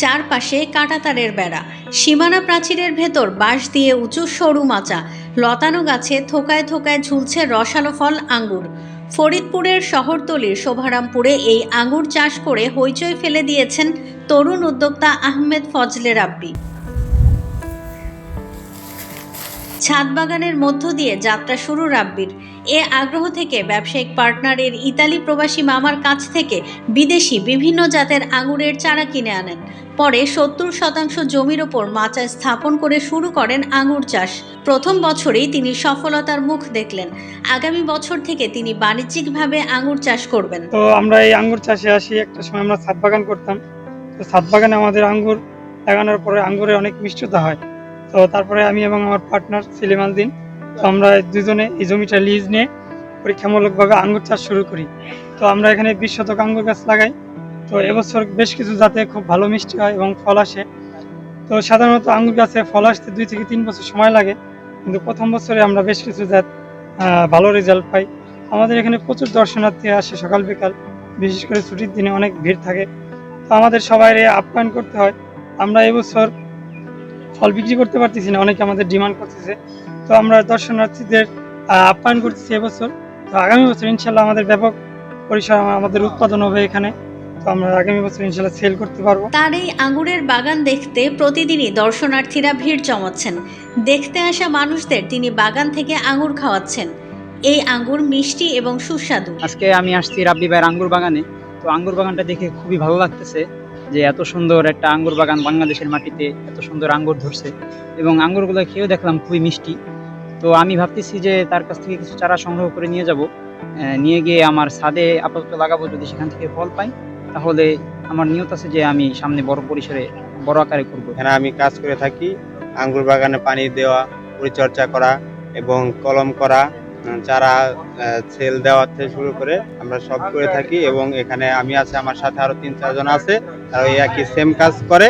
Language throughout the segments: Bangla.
চারপাশে কাঁটাতারের বেড়া, সীমানা প্রাচীরের ভেতর বাঁশ দিয়ে উঁচু সরু মাচা, লতানো গাছে থোকায় থোকায় ঝুলছে রসালো ফল আঙ্গুর। ফরিদপুরের শহরতলির শোভারামপুরে এই আঙ্গুর চাষ করে হইচই ফেলে দিয়েছেন তরুণ উদ্যোক্তা আহমেদ ফজলে রাব্বি ছাদ বাগানের মধ্য দিয়ে যাত্রা শুরু রাব্বির। এ আগ্রহ থেকে ব্যবসায়িক পার্টনারের ইতালি প্রবাসী মামার কাছ থেকে বিদেশি বিভিন্ন জাতের আঙুরের চারা কিনে আনেন। পরে সত্তর শতাংশ জমির ওপর মাচা স্থাপন করে শুরু করেন আঙুর চাষ। প্রথম বছরেই তিনি সফলতার মুখ দেখলেন। আগামী বছর থেকে তিনি বাণিজ্যিকভাবে আঙুর চাষ করবেন। তো আমরা এই আঙ্গুর চাষে আসি, একটা সময় আমরা ছাদ বাগান করতাম। ছাদ বাগানে আমাদের আঙ্গুর লাগানোর পরে আঙ্গুরে অনেক মিষ্টতা হয়। তো তারপরে আমি এবং আমার পার্টনার সেলিম আলদিন, তো আমরা দুজনে এই জমিটা লিজ নিয়ে পরীক্ষামূলকভাবে আঙ্গুর চাষ শুরু করি। তো আমরা এখানে বিশ শতক আঙ্গুর গাছ লাগাই। তো এবছর বেশ কিছু জাতে খুব ভালো মিষ্টি হয় এবং ফল আসে। তো সাধারণত আঙ্গুর গাছে ফল আসতে দুই থেকে তিন বছর সময় লাগে, কিন্তু প্রথম বছরে আমরা বেশ কিছু জাত ভালো রেজাল্ট পাই। আমাদের এখানে প্রচুর দর্শনার্থী আসে সকাল বিকাল, বিশেষ করে ছুটির দিনে অনেক ভিড় থাকে। তো আমাদের সবাই আপ্যায়ন করতে হয়। আমরা এবছর ফল বিক্রি করতে পারতেছি না অনেকে আমাদের ডিমান্ড করতেছে। তো আমরা দর্শনার্থীদের আপ্যায়ন করতেছি এবছর। তো আগামী বছর ইনশাল্লাহ আমাদের ব্যাপক পরিসর আমাদের উৎপাদন হবে এখানে। তো আমরা আগামী বছর ইনশাল্লাহ সেল করতে পারব। তার এই আঙুরের বাগান দেখতে প্রতিদিনই দর্শনার্থীরা ভিড় জমাচ্ছেন। দেখতে আসা মানুষদের তিনি বাগান থেকে আঙুর খাওয়াচ্ছেন। এই আঙ্গুর মিষ্টি এবং সুস্বাদু। আজকে আমি আসছি রাব্বি ভাইয়ের আঙ্গুর বাগানে। তো আঙ্গুর বাগানটা দেখে খুবই ভালো লাগতেছে। যে এত সুন্দর একটা আঙ্গুর বাগান বাংলাদেশের মাটিতে এত সুন্দর আঙ্গুর ধরছে। এবং আঙ্গুরগুলো খেয়েও দেখলাম খুবই মিষ্টি। তো আমি ভাবতেছি যে তার কাছ থেকে কিছু চারা সংগ্রহ করে নিয়ে যাব। নিয়ে গিয়ে আমার ছাদে আপাতত লাগাবো যদি সেখান থেকে ফল পাই। তাহলে আমার নিয়ত আছে যে আমি সামনে বড় পরিসরে বড় আকারে করব। এখানে আমি কাজ করে থাকি। আঙ্গুর বাগানে পানি দেওয়া, পরিচর্যা করা এবং কলম করা। চারা সেল দেওয়ার থেকে শুরু করে আমরা সব করে থাকি এবং এখানে আমি আছে, আমার সাথে আরও তিন চারজন আছে। তারা এই একই সেম কাজ করে।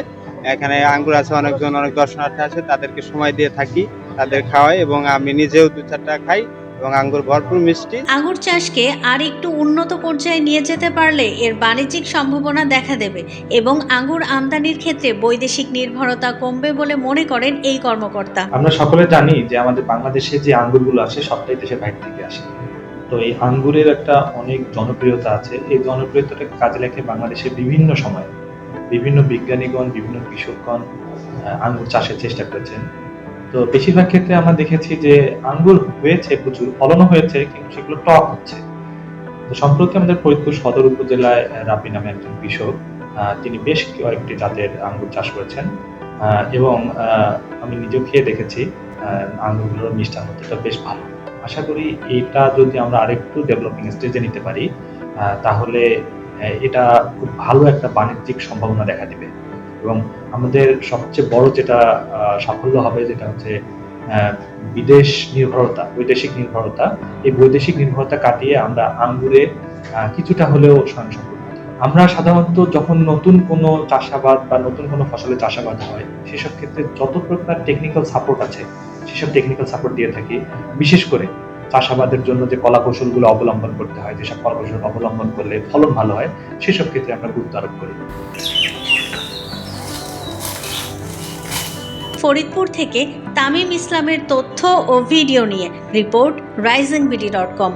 এখানে আঙ্গুর আছে, অনেকজন, অনেক দর্শনার্থী আছে, তাদেরকে সময় দিয়ে থাকি, তাদের খাওয়াই এবং আমি নিজেও দু চারটা খাই। এবং আঙ্গুর ভরপুর মিষ্টি। আঙুর চাষকে আর একটু উন্নত পর্যায়ে নিয়ে যেতে পারলে এর বাণিজ্যিক সম্ভাবনা দেখা দেবে এবং আঙ্গুর আমদানির ক্ষেত্রে বৈদেশিক নির্ভরতা কমবে বলে মনে করেন এই কর্মকর্তা। আমরা সকলে জানি যে আমাদের বাংলাদেশে যে আঙ্গুরগুলো আসে সবটাই দেশের বাইরে থেকে আসে। তো এই আঙ্গুরের একটা অনেক জনপ্রিয়তা আছে। এই জনপ্রিয়তাটাকে কাজে রেখে বাংলাদেশে বিভিন্ন সময়। বিভিন্ন বিজ্ঞানীগণ বিভিন্ন কৃষকগণ আঙ্গুর চাষের চেষ্টা করেছেন। তো বেশিরভাগ ক্ষেত্রে আমরা দেখেছি যে আঙ্গুর হয়েছে, প্রচুর ফলনও হয়েছে, কিন্তু সেগুলো টক হচ্ছে। সম্প্রতি আমাদের ফরিদপুর সদর উপজেলায় রাব্বি নামে একজন কৃষক তিনি বেশ কয়েকটি জাতের আঙ্গুর চাষ করেছেন এবং আমি নিজেও খেয়ে দেখেছি আঙ্গুরগুলোর মিষ্টান্নতা বেশ ভালো। আশা করি এটা যদি আমরা আরেকটু ডেভেলপিং স্টেজে নিতে পারি তাহলে এটা খুব ভালো একটা বাণিজ্যিক সম্ভাবনা দেখা দিবে। এবং আমাদের সবচেয়ে বড় যেটা সাফল্য হবে যেটা হচ্ছে বিদেশ নির্ভরতা, বৈদেশিক নির্ভরতা। এই বৈদেশিক নির্ভরতা কাটিয়ে আমরা আঙ্গুরে কিছুটা হলেও স্বয়ংসম্পূর্ণ আমরা সাধারণত যখন নতুন কোনো চাষাবাদ বা নতুন কোনো ফসলের চাষাবাদ হয়, সেসব ক্ষেত্রে যত প্রকার টেকনিক্যাল সাপোর্ট আছে, সেসব টেকনিক্যাল সাপোর্ট দিয়ে থাকি। বিশেষ করে চাষাবাদের জন্য যে কলা কৌশলগুলো অবলম্বন করতে হয়, যেসব কলা কৌশল অবলম্বন করলে ফলন ভালো হয়, সেসব ক্ষেত্রে আমরা গুরুত্ব আরোপ করি। ফরিদপুর থেকে তামিম ইসলামের তথ্য ও ভিডিও নিয়ে report Rising BD dot com.